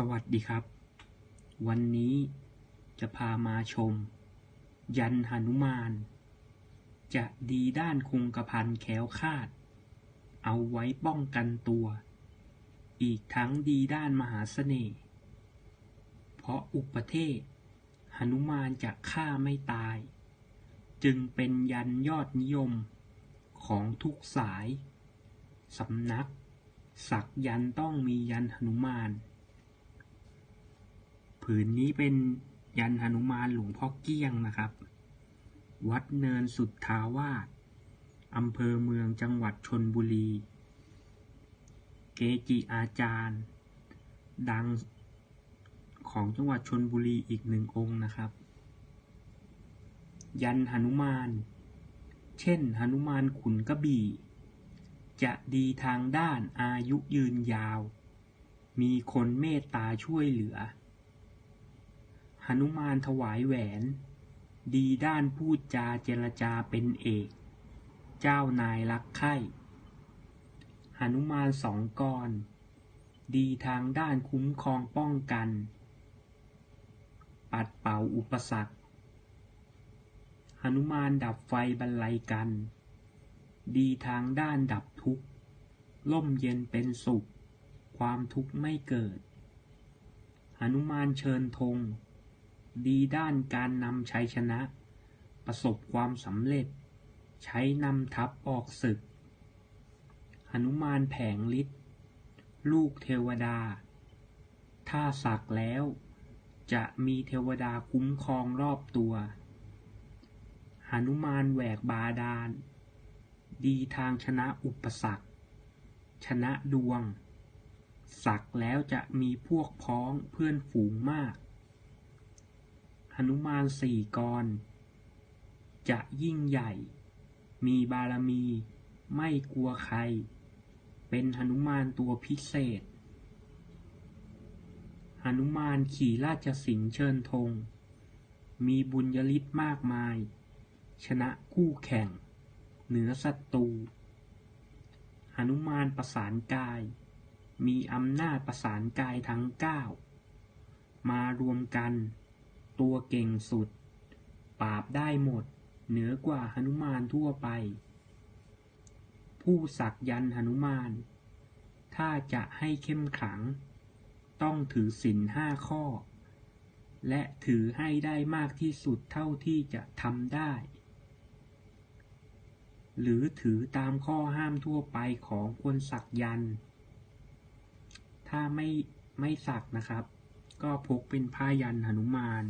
สวัสดีครับ วันนี้จะพามาชม ยันหนุมาน จะดีด้านคงกระพันแขวคาด เอาไว้ป้องกันตัว อีกทั้งดีด้านมหาเสน่ห์เพราะอุปเทศหนุมานจะฆ่าไม่ตาย จึงเป็นยันยอดนิยมของทุกสายสำนัก สักยันต้องมียันหนุมาน ผืนนี้เป็นยันหนุมานหลวงพ่อเกี้ยงนะครับ วัดเนินสุดทาวาสอำเภอเมืองจังหวัดชนบุรี เกจิอาจารย์ ดังของจังหวัดชนบุรีอีกหนึ่งองค์นะครับ ยันหนุมาน เช่นหนุมานขุนกระบี่ จะดีทางด้านอายุยืนยาว มีคนเมตตาช่วยเหลือ หนุมานถวายแหวน ดีด้านพูดจาเจรจาเป็นเอก เจ้านายรักใคร่หนุมานสองกร ดีทางด้านคุ้มครองป้องกัน ปัดเป่าอุปสรรคหนุมานดับไฟบรรลัยกัน ดีทางด้านดับทุกข์ ล่มเย็นเป็นสุข ความทุกข์ไม่เกิดหนุมานเชิญธง ดีด้านการนำชัยชนะ ประสบความสำเร็จ ใช้นำทัพออกศึก หนุมานแผงฤทธิ์ลูกเทวดา ถ้าสักแล้ว จะมีเทวดาคุ้มครองรอบตัวหนุมานแหวกบาดาล ดีทางชนะอุปสรรค ชนะดวง สักแล้วจะมีพวกพ้องเพื่อนฝูงมาก นุมานสี่กร จะยิ่งใหญ่ มีบารมี ไม่กลัวใคร เป็นหนุมานตัวพิเศษหนุมานขี่ราชสิงห์เชิญธง มีบุญยฤทธิ์มากมาย ชนะคู่แข่ง เหนือศัตรูหนุมานประสานกาย มีอำนาจประสานกายทั้งเก้ามารวมกัน ตัวเก่งสุด ปราบได้หมด เหนือกว่าหนุมานทั่วไป ผู้สักยันหนุมาน ถ้าจะให้เข้มขลัง ต้องถือศีลห้าข้อ และถือให้ได้มากที่สุดเท่าที่จะทำได้ หรือถือตามข้อห้ามทั่วไปของคนสักยัน ถ้าไม่ไม่สักนะครับ ก็พกเป็นผ้ายันหนุมาน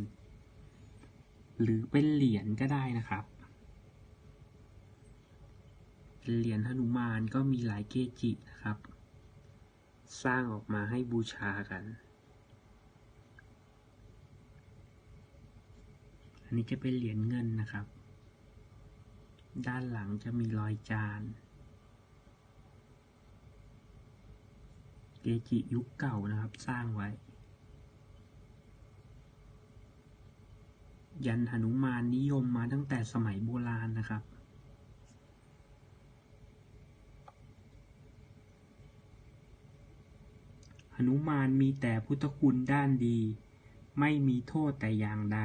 หรือเป็นเหรียญก็ได้นะครับเหรียญหนุมานก็มีหลายเกจินะครับ สร้างออกมาให้บูชากัน อันนี้จะเป็นเหรียญเงินนะครับ ด้านหลังจะมีรอยจาน เกจิยุคเก่านะครับสร้างไว้ ยันหนุมานนิยมมาตั้งแต่สมัยโบราณนะครับ หนุมานมีแต่พุทธคุณด้านดี ไม่มีโทษแต่อย่างใด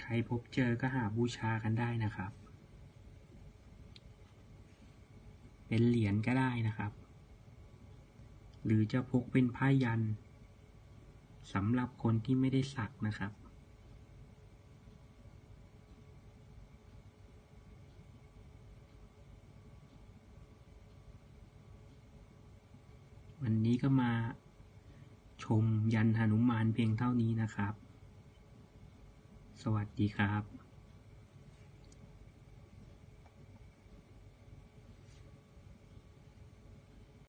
ใครพบเจอก็หาบูชากันได้นะครับ เป็นเหรียญก็ได้นะครับ หรือจะพกเป็นผ้ายัน สำหรับคนที่ไม่ได้สักนะครับ วันนี้ก็มาชมยันหนุมานเพียงเท่านี้นะครับ สวัสดีครับ